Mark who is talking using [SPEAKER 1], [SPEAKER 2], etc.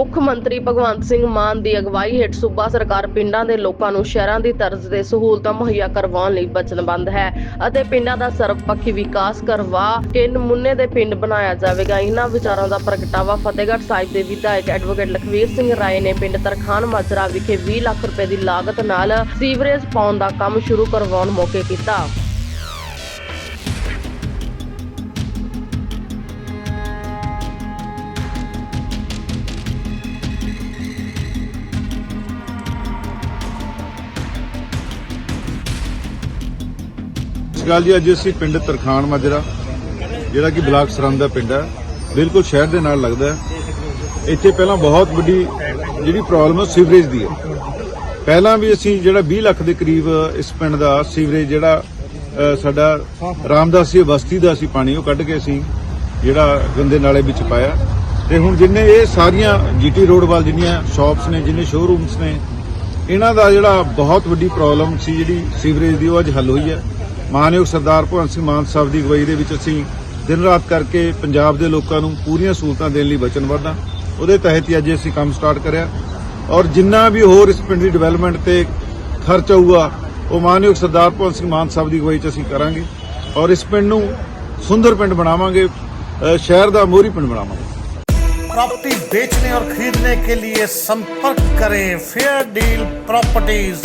[SPEAKER 1] ਮੁੱਖ ਮੰਤਰੀ ਭਗਵੰਤ ਸਿੰਘ ਮਾਨ ਦੀ ਅਗਵਾਈ ਹੇਠ ਸੂਬਾ ਸਰਕਾਰ ਪਿੰਡਾਂ ਦੇ ਲੋਕਾਂ ਨੂੰ ਸ਼ਹਿਰਾਂ ਦੀ ਤਰਜ਼ ਤੇ ਸਹੂਲਤਾਂ ਮੁਹੱਈਆ ਕਰਵਾਉਣ ਲਈ ਵਚਨਬੱਧ ਹੈ ਅਤੇ ਪਿੰਡਾਂ ਦਾ ਸਰਬਪੱਖੀ ਵਿਕਾਸ ਕਰਵਾ ਕੇ ਨਮੂਨੇ ਦੇ ਪਿੰਡ ਬਣਾਇਆ ਜਾਵੇਗਾ। ਇਹਨਾਂ ਵਿਚਾਰਾਂ ਦਾ ਪ੍ਰਗਟਾਵਾ ਫਤਿਹਗੜ੍ਹ ਸਾਹਿਬ ਦੇ ਵਿਧਾਇਕ ਐਡਵੋਕੇਟ ਲਖਵੀਰ ਸਿੰਘ ਰਾਏ ਨੇ ਪਿੰਡ ਤਰਖਾਨ ਮਾਜਰਾ ਵਿਖੇ 20 ਲੱਖ ਰੁਪਏ ਦੀ ਲਾਗਤ ਨਾਲ ਸੀਵਰੇਜ ਪਾਉਣ ਦਾ ਕੰਮ ਸ਼ੁਰੂ ਕਰਵਾਉਣ ਮੌਕੇ ਕੀਤਾ।
[SPEAKER 2] ਸਤਿ ਸ਼੍ਰੀ ਅਕਾਲ ਜੀ, ਅੱਜ ਅਸੀਂ ਪਿੰਡ ਤਰਖਾਨ ਮਾਜਰਾ, ਜਿਹੜਾ ਕਿ ਬਲਾਕ ਸਰੰਦ ਦਾ ਪਿੰਡ ਹੈ। ਬਿਲਕੁਲ ਸ਼ਹਿਰ ਦੇ ਨਾਲ ਲੱਗਦਾ ਇੱਥੇ ਪਹਿਲਾਂ ਬਹੁਤ ਵੱਡੀ ਜਿਹੜੀ ਪ੍ਰੋਬਲਮ ਹੈ ਸੀਵਰੇਜ ਦੀ ਹੈ। ਪਹਿਲਾਂ ਵੀ ਅਸੀਂ ਜਿਹੜਾ 20 ਲੱਖ ਦੇ ਕਰੀਬ ਇਸ ਪਿੰਡ ਦਾ ਸੀਵਰੇਜ ਜਿਹੜਾ ਸਾਡਾ ਰਾਮਦਾਸੀ ਬਸਤੀ ਦਾ ਸੀ ਪਾਣੀ, ਉਹ ਕੱਢ ਕੇ ਅਸੀਂ ਜਿਹੜਾ ਗੰਦੇ ਨਾਲੇ ਵਿੱਚ ਪਾਇਆ। ਤੇ ਹੁਣ ਜਿੰਨੇ ਇਹ ਸਾਰੀਆਂ ਜੀਟੀ ਰੋਡ ਵੱਲ ਜਿੰਨੀਆਂ ਸ਼ਾਪਸ ਨੇ, ਜਿੰਨੇ ਸ਼ੋਰੂਮਸ ਨੇ, ਇਹਨਾਂ ਦਾ ਜਿਹੜਾ ਬਹੁਤ ਵੱਡੀ ਪ੍ਰੋਬਲਮ ਸੀ ਜਿਹੜੀ ਸੀਵਰੇਜ ਦੀ, ਉਹ ਅੱਜ ਹੱਲ ਹੋਈ ਹੈ। ਮਾਨਯੋਗ ਸਰਦਾਰ ਭਗਵੰਤ ਸਿੰਘ ਮਾਨ ਸਾਹਿਬ ਦੀ ਅਗਵਾਈ ਦੇ ਵਿੱਚ ਅਸੀਂ ਦਿਨ ਰਾਤ ਕਰਕੇ ਪੰਜਾਬ ਦੇ ਲੋਕਾਂ ਨੂੰ ਪੂਰੀਆਂ ਸਹੂਲਤਾਂ ਦੇਣ ਲਈ ਵਚਨਬੱਧ ਹਾਂ ਉਹਦੇ ਤਹਿਤ ਹੀ ਅੱਜ ਅਸੀਂ ਕੰਮ ਸਟਾਰਟ ਕਰਿਆ ਔਰ ਜਿੰਨਾ ਵੀ ਹੋਰ ਇਸ ਪਿੰਡ ਦੀ ਡਿਵੈਲਪਮੈਂਟ ਤੇ ਖਰਚ ਆਊਗਾ ਉਹ ਮਾਨਯੋਗ ਸਰਦਾਰ ਭਗਵੰਤ ਸਿੰਘ ਮਾਨ ਸਾਹਿਬ ਦੀ ਅਗਵਾਈ 'ਚ ਅਸੀਂ ਕਰਾਂਗੇ ਔਰ ਇਸ ਪਿੰਡ ਨੂੰ ਸੁੰਦਰ ਪਿੰਡ ਬਣਾਵਾਂਗੇ ਅ, ਸ਼ਹਿਰ ਦਾ ਮੋਹਰੀ ਪਿੰਡ ਬਣਾਵਾਂਗੇ
[SPEAKER 3] प्रॉपर्टी बेचने और खरीदने के लिए संपर्क करें फेयर डील प्रॉपर्टीज